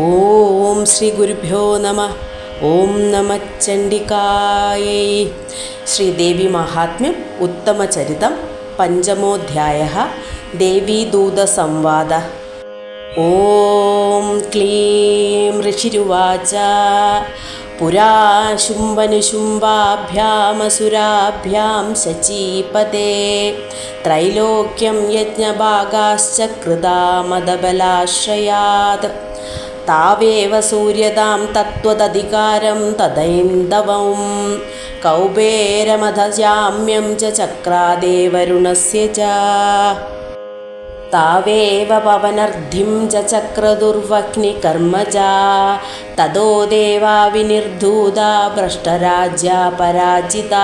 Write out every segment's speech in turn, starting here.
ഓം ശ്രീ ഗുരുഭ്യോ നമ. ഓം നമ ചണ്ഡികായൈ. ശ്രീദേവി മഹാത്മ്യം ഉത്തമചരിതം പഞ്ചമോധ്യായ. ദേവീദൂതസംവാദ ഓം ക്ലീം ഋഷിരുവാച. പുരാ ശുംബനുശുംബാഭ്യാമസുരാഭ്യാം ശചീപതേ. ത്രൈലോക്യം യജ്ഞഭാഗാശ്ച കൃതാ മദബലാശ്രയാത് താവേവ സൂര്യതാം തത്വതധികാരം തദൈന്ദവം കൗബേരമധജാമ്യം ച ചക്രാദേവരുണസ്യ ച. ച ചക്രദുർവഹ്നികർമ്മജ തതോ ദേവാ വിനിർധൂത ഭ്രഷ്ടരാജ്യ പരാജിത.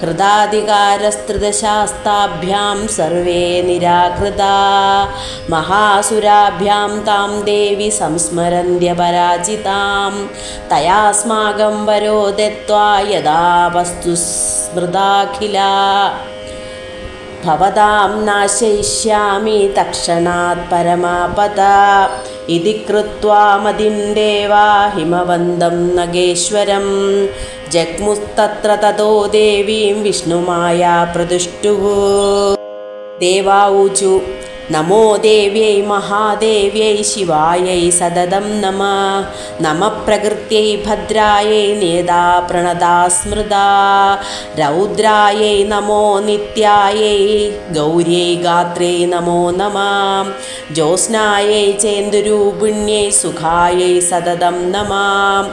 ഹൃദാധികാരസ്തൃതശാസ്താഭ്യാം സർവേ നിരാകൃതാ. മഹാസുരാഭ്യാം താം ദേവി സംസ്മരന്ത്യ പരാജിതാം. തയാസ്മാകം വരോ ദത്വാ യഥാ വസ്തു സ്മൃതാഖില. ഭവതാം നാശയിഷ്യാമി തക്ഷണാത് പരമാപത ഇതി കൃത്വാ മതിം ദേവാ ഹിമവന്തം നഗേശ്വരം ജഗ്മുസ്തത്ര തതോ ദേവീം വിഷ്ണുമായ പ്രതിഷ്ഠുവു ദേവാഊചു നമോ ദേവ്യൈ മഹാദേവ്യൈ ശിവായൈ സതതം നമ നമ പ്രകൃത്यै ഭദ്രായൈ നേതാ പ്രണതാ സ്മൃതാ രൗദ്രായൈ നമോ നിത്യായൈ ഗൗര്यै ഗാത്രേ നമോ നമ ജ്യോത്സ്നായൈ ചേന്ദുരൂപിണ്യൈ സുഖായൈ സതതം നമാം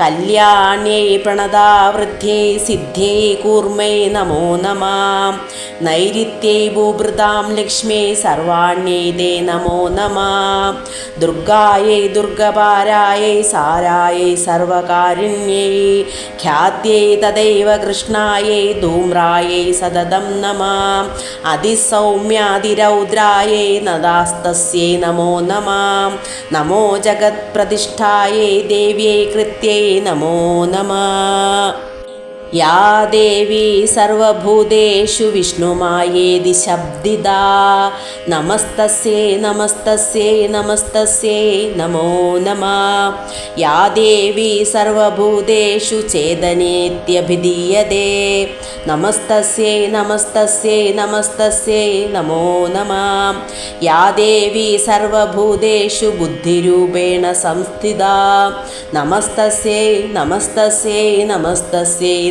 കല്യാണേ പ്രണതാവൃദ്ധ്യേ സിദ്ധ്യേ കൂർമ്മേ നമോ നമാം. നൈരിത്യേ ഭൂഭൃതാം ലക്ഷ്മേ സർവാണ്യേ ദേ നമോ നമാം. ദുർഗായൈ ദുർഗപാരായേ സാരായേ സർവകാരുണ്യേ. ഖ്യാത്യേ തദൈവ കൃഷ്ണായേ ധൂമ്രായേ സതതം നമാം. അതിസൗമ്യാതിരൗദ്രായേ നദാസ്തസ്യേ നമോ നമാം. നമോ ജഗത്പ്രതിഷ്ഠായേ ദേവ്യേ കൃത്യേ നമോ നമ യാ ദേവി സർവഭൂതേഷു വിഷ്ണുമായേതി ശബ്ദിതാ. നമസ്തസ്യേ നമസ്തസ്യേ നമസ്തസ്യേ നമോ നമ. യാ ദേവി സർവഭൂതേഷു ചേതനേത്യഭിധീയതേ. നമസ്തസ്യേ നമസ്തസ്യേ നമസ്തസ്യേ നമോ നമ. യാ ദേവി സർവഭൂതേഷു ബുദ്ധിരൂപേണ സംസ്ഥിതാ. നമസ്തസ്യേ നമസ്തസ്യേ നമസ്തസ്യേ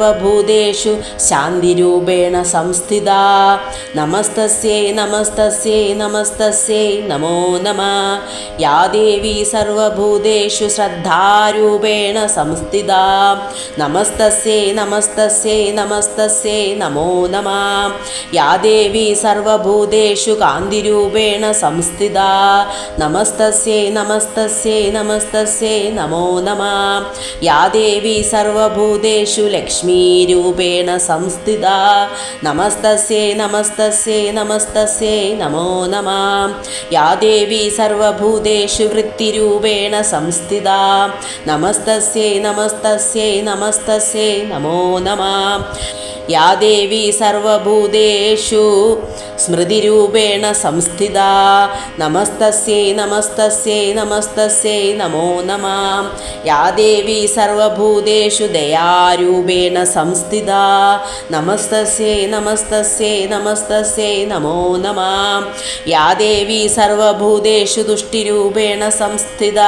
സർവഭൂതേഷു ശാന്തിരൂപേണ സംസ്ഥിത. നമസ്തസ്യേ നമസ്തസ്യേ നമസ്തസ്യേ നമോ നമ. യാ ദേവി സർവഭൂതേഷു ശ്രദ്ധാരൂപേണ സംസ്ഥിത. നമസ്തസ്യേ നമസ്തസ്യേ നമസ്തസ്യേ നമോ നമ. യാ ദേവി സർവഭൂതേഷു കാന്തിരൂപേണ സംസ്ഥിത. നമസ്തസ്യേ നമസ്തസ്യേ നമസ്തസ്യേ നമോ നമ. യാ ദേവി സർവഭൂതേഷു ലക്ഷ്മി ലക്ഷ്മീരൂപേണ സംസ്ഥിത. നമസ്തസ്യേ നമസ്തസ്യേ നമസ്തസ്യേ നമോ നമ. യാ ദേവി സർവഭൂതേഷു വൃത്തിരൂപേണ സംസ്ഥിത. നമസ്തസ്യേ നമസ്തസ്യേ നമസ്തസ്യേ നമോ നമ. യാ ദേവി സർവഭൂതേഷു. സ്മൃതിരൂപേണ സംസ്ഥിത. നമസ്തസ്യൈ നമസ്തസ്യൈ നമസ്തസ്യൈ നമോ നമ. യാ ദേവി സർവഭൂതേഷു ദയാരൂപേണ സംസ്ഥിത. നമസ്തസ്യൈ നമസ്തസ്യൈ നമസ്തസ്യൈ നമോ നമ. യാ ദേവി സർവഭൂതേഷു തുഷ്ടിരൂപേണ സംസ്ഥിത.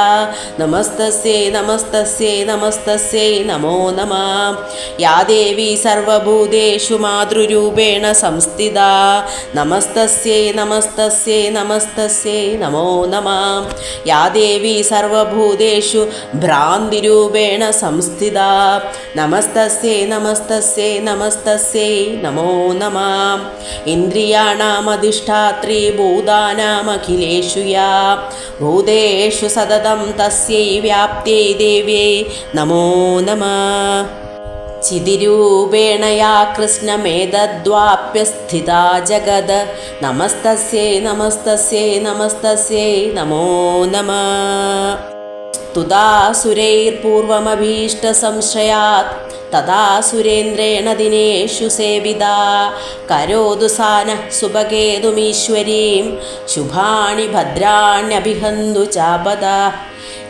നമസ്തസ്യൈ നമസ്തസ്യൈ നമസ്തസ്യൈ നമോ നമ. യാ ദേവി സർവഭൂതേഷു മാതൃരൂപേണ സംസ്ഥിത. നമസ്തസ്യേ നമസ്തസ്യേ നമസ്തസ്യേ നമോ നമ. യാ ദേവി സർവഭൂതേഷു ഭ്രാന്തിരൂപേണ സംസ്ഥിത. നമസ്തസ്യേ നമസ്തസ്യേ നമസ്തസ്യേ നമോ നമ. ഇന്ദ്രിയാണാമധിഷ്ഠാത്രി ഭൂതാനാമഖിലേഷു യാ ഭൂതേഷു സതതം തസ്യൈ വ്യാപ്തേ ദേവ്യേ നമോ നമ. ചിതിരൂപേണ യാ കൃഷ്ണമേതദ്വാപ്യസ്ഥിതാ ജഗത്. നമസ്തസ്യേ നമസ്തസ്യേ നമസ്തസ്യേ നമോ നമ. സ്തുതാസുരൈർപൂർവമഭീഷ്ടസംശയാത് തഥാ സുരേന്ദ്രേണ ദിനേഷു സേവിത. കരോതു സാന സുഭകേതുമീശ്വരീം. ശുഭാണി ഭദ്രാണ്യഭിഹന്തു ചാപദ.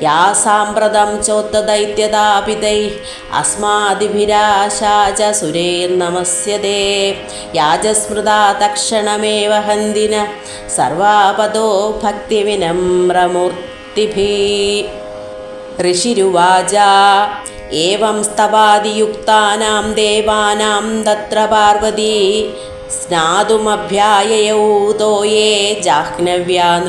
യാ സാമ്പ്രതം ചോത്തദൈത്യതാപിതൈ അസ്മാദിഭിരാശാ ച സുരേർനമസ്യതേ യാജസ്മൃതാ തക്ഷണമേവ ഹന്തിന. സർവാപദോ ഭക്തിവിനമ്രമൂർത്തിഭിः. ഋഷിരുവാച ഏവം സ്തവാദിയുക്താനാം ദേവാനാം തത്ര പാർവതി. സ്നാതുമഭ്യായയൗ തോയേ ജാഹ്നവ്യാ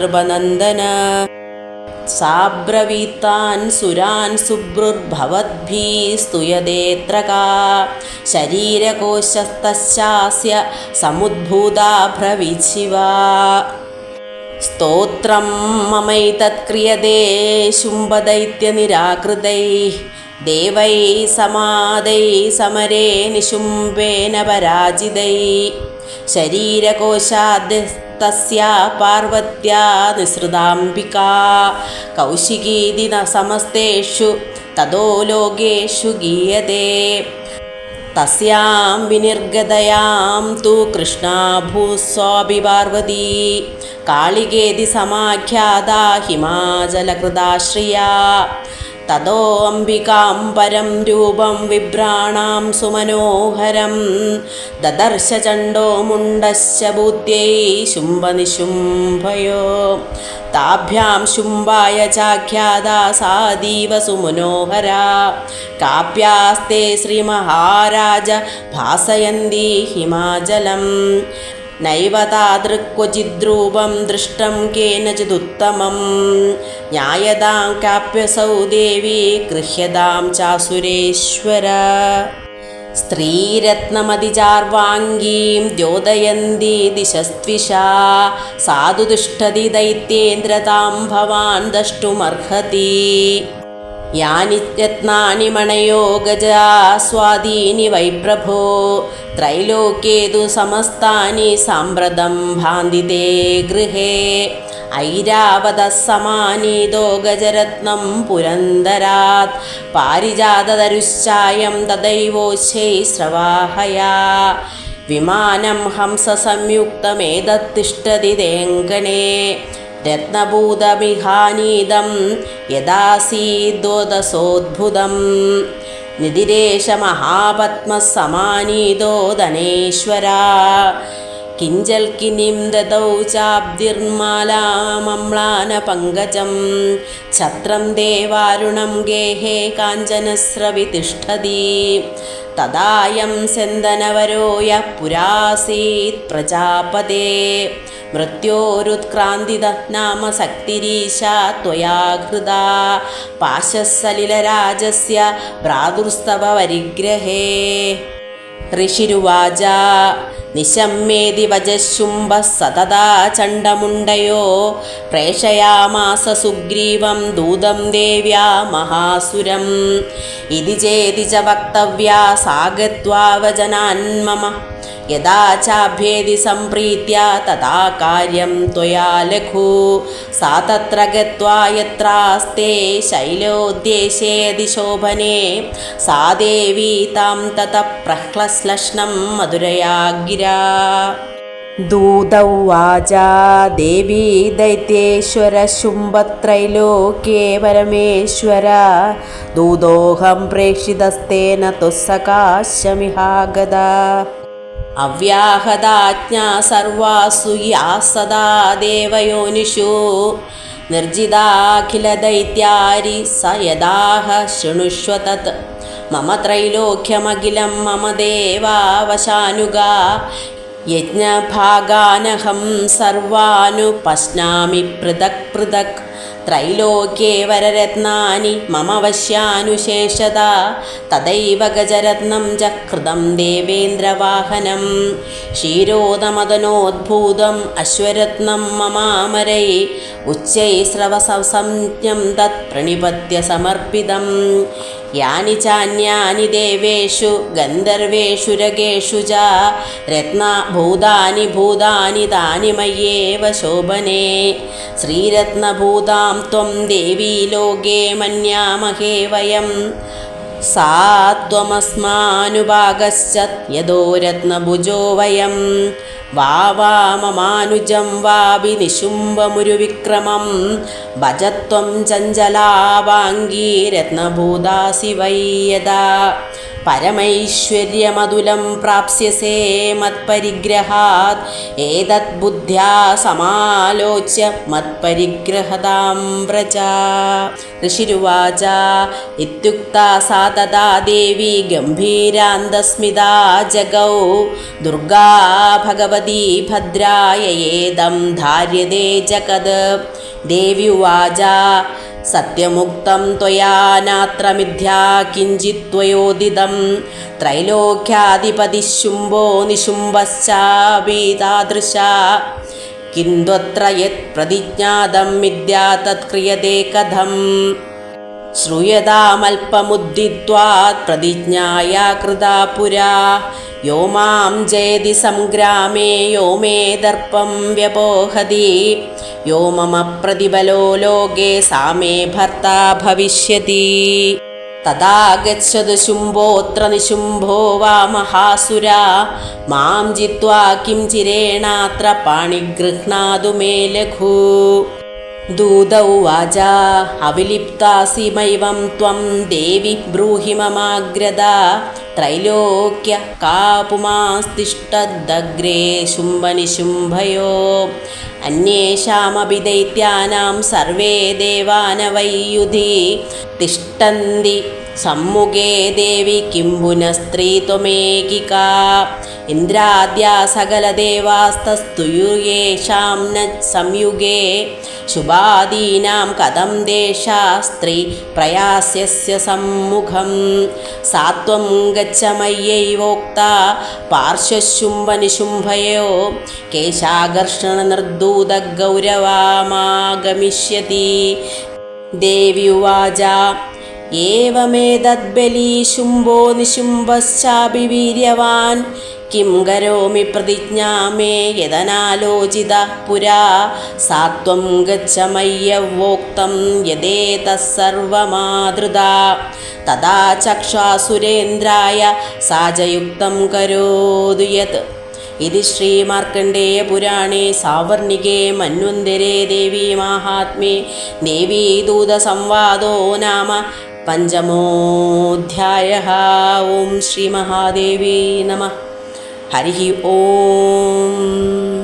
നൃപനന്ദന സാബ്രവീത്താൻ സുരാൻ സുഭൃർഭവദ്ഭിः സ്തുയദേത്ര കാ ശരീരകോശസ്തസ്യാസ്യ സമുദ്ഭൂതാ ഭ്രവിച്ചിവാ സ്തോത്രം മമൈതത്ക്രിയതേ ശുംഭദൈത്യനിരാകൃതൈः ദേവൈ സമാദൈ സമരേ നിശുംബേന പരാജിതൈ ശരീരകോശാദ്യസ്തസ്യാ പാർവത്യാ നിസൃതാംബികാ. കൗശികീതി സമസ്തേഷു തതോ ലോകേഷു ഗീയതേ. തസ്യാം വിനിർഗതയാം തു കൃഷ്ണാഭൂസ്വാഭി പാർവതി. കാളികേതി സമാഖ്യാത ഹിമാചലകൃതാശ്രിയാ. തതോ അംബികാം പരം രൂപം വിഭ്രാണാം സുമനോഹരം. ദദർശ ചണ്ഡോ മുണ്ടശ്ച ഭൂത്യൈ ശുംഭനിശുംഭയോ. താഭ്യാം ശുംഭായ ചാഖ്യാതാ സാദീവ സുമനോഹരാ. കാപ്യാസ്തേ ശ്രീമഹാരാജ ഭാസയന്തി ഹിമാചലം. നൈവ ദൃഷ്ടം കേനചിദുത്തമം. ന്യായതാം കാപ്യസൗ ദേവി ഗൃഹ്യതാം ചാസുരേശ്വര. സ്ത്രീരത്നമതിചാർവാംഗീം ദ്യോതയന്തി ദിശസ്ത്വിഷാ. സാധു തിഷ്ഠതി ദൈത്യേന്ദ്രതാം ഭവാൻ ദ്രഷ്ടുമർഹതി യാനി രത്നാനി മണയോ ഗജാ സ്വാധീനി വൈപ്രഭോ ത്രൈലോക്യേതു സമസ്താനി സാമ്പ്രതം ഭാന്തിതേ ഗൃഹേ ഐരാവത സമാനീതോ ഗജരത്നം പുരന്തരാത് പാരിജാതരുശ്ചായം തദൈവോശൈ ശ്രവാഹയാ വിമാനം ഹംസസംയുക്തമേതത്തിഷ്ടതി തേങ്കണേ रत्नभूतमिहानीदं यदासीद्वोदसोऽद्भुदं निधिदेशमहापद्मस्समानीदो दनेश्वरा കിഞ്ചൽക്കിനിം ദദൗ ചാബ്ദിർമാലാമമ്ലാനപങ്കജം ഛത്രം ദേവാരുണം ഗേഹേ കാഞ്ചനസ്രവി തിഷ്ഠതി തദായം സെന്തനവരോയ പുരാസീത് പ്രജാപതേ. മൃത്യോരുത്ക്രാന്തിത നാമ ശക്തിരീശ ത്വയാ ഹൃദാ. പാശസലിലരാജസ്യ ഭ്രാതുസ്തവ പരിഗ്രഹേ. ഋഷിരുവാച നിശമ്മേതി വജശുംഭ സതതാ ചണ്ഡമുണ്ടയോ? പ്രേഷയാമാസ സുഗ്രീവം ദൂതം ദേവ്യാ മഹാസുരം. ഇതി ചേതി ച വക്തവ്യാ സാഗത്വാവചനാൻ മമ. യഥാ ചാഭ്യേതി സംപ്രീത്യ തഥാ കാര്യം ത്വയാ ലഘു. സാ തത്ര ഗത്വാ യത്രാസ്തേ ശൈലോദ്ദേശേ ദിശോഭനെ സാ ദേവി താം തത പ്രഹ്ലശ്ലഷ്ണം മധുരയാ ഗിരാ. ദൂതൗവാച ദേവി ദൈത്യേശ്വര ശുംഭത്രൈലോക്യേ പരമേശ്വര. ദൂതോഹം പ്രേക്ഷിതസ്തേന തുസ്സകാശമിഹാഗത അവ്യാഹതാജ്ഞാ സർവാസു യാ സദാ ദേവയോനിഷു. നിർജിതാഖിലദൈത്യാരി സ യഥാഹ ശൃണുഷ്വ തത്. മമ ത്രൈലോക്യമഖിലം മമ ദേവാവശാനുഗ. യജ്ഞഭാഗാനഹം സർവാനുപശ്നാമി പൃഥക് പൃഥക്. ത്രൈലോക്യേ വരരത്നാനി മമ വശ്യാനുശേഷത. തഥൈവ ഗജരത്നം ചകൃതം ദേവേന്ദ്രവാഹനം. ക്ഷീരോദമദനോദ്ഭൂതം അശ്വരത്നം മമാമരൈ. ഉച്ചൈ സ്രവസംജ്ഞം തത് പ്രണിപത്യ സമർപ്പിതം. समर्पितं यानि चान्यानि देवेषु गन्धर्वेषु रगेषु च रत्नभूतानि भूतानि तानि मय्येव शोभने श्रीरत्नभूतां त्वं देवी लोके मन्यामहे वयं सा त्वमस्मानुभागश्च यदो रत्नभुजो वयं വാവാമമാനുജം വാപി നിശുംബമുരുവിക്രമം ഭജത്വം ചഞ്ചലാവാംഗീ രത്നഭൂതാസി വൈയതാ പരമൈശ്വര്യമതുലം പ്രാപ്സ്യസേ മത്പരിഗ്രഹാത്. ഏതത് ബുദ്ധ്യാ സമാലോച്യ മത്പരിഗ്രഹതാം വ്രജ. ഋഷിരുവാച ഇത്യുക്ത സാ തഥാ ദേവി ഗംഭീരാന്തസ്മിതാ ജഗൗ. ദുർഗാ ഭഗവതി जगौ दुर्गा भगवती भद्राय एदं धार्यते जगद देवी उवाच सत्यमुक्तं त्वया नात्र मिथ्या किञ्चित् त्वयोदितं त्रैलोक्याधिपतिः शुम्भो निशुम्भश्चापि तादृशा किं त्वत्र यत् प्रतिज्ञातं मिथ्या तत्क्रियते कथम् श्रूयतामल्पमुद्धित्वात् प्रतिज्ञाया कृता पुरा യോ മാം ജയതി സംഗ്രാമേ യോ മേ ദർപ്പം വ്യപോഹതി യോ മമ പ്രതിഫലോ ലോകേ സാമേ ഭർത്ത ഭവിഷ്യതി. തഥാഗച്ഛതു ശുംഭോത്ര നിശുംഭോ വാ മഹാസുര. മാം ജിത്വാ കിം ചിരേണാത്ര പാണിഗൃഹ്ണാതു മേ ലഘു. दूत उवाच अविलिप्तासि मैवं त्वं देवि ब्रूहि ममाग्रदा त्रैलोक्य का पुमास्तिष्ठदग्रे शुम्भनिशुम्भयो अन्येषामपि दैत्यानां सर्वे देवानवैयुधि तिष्ठन्ति सम्मुखे देवि किं पुनस्त्री त्वमेकिका इन्द्राद्या सकलदेवास्तस्तुयुर्येषां न संयुगे शुभादीनां कथं देशा स्त्री प्रयास्यस्य सम्मुखं सा त्वं गच्छ मय्यैवोक्ता पार्श्वशुम्भनिशुम्भयो केशाकर्षणनिर्दूतगौरवामागमिष्यति देवी उवाच एवमेतद्बली शुम्भो निशुम्भश्चापि वीर्यवान् किं करोमि प्रतिज्ञा मे यदनालोचितः पुरा सा त्वं गच्छ मय्यवोक्तं यदेतः सर्वमादृता तदा चक्षासुरेन्द्राय सा च युक्तं करोतु यत् इति श्रीमार्कण्डेयपुराणे सावर्णिके मन्वन्तरे देवीमाहात्म्ये देवीदूतसंवादो नाम पञ्चमोऽध्यायः ॐ श्रीमहादेवी नमः हरिः ॐ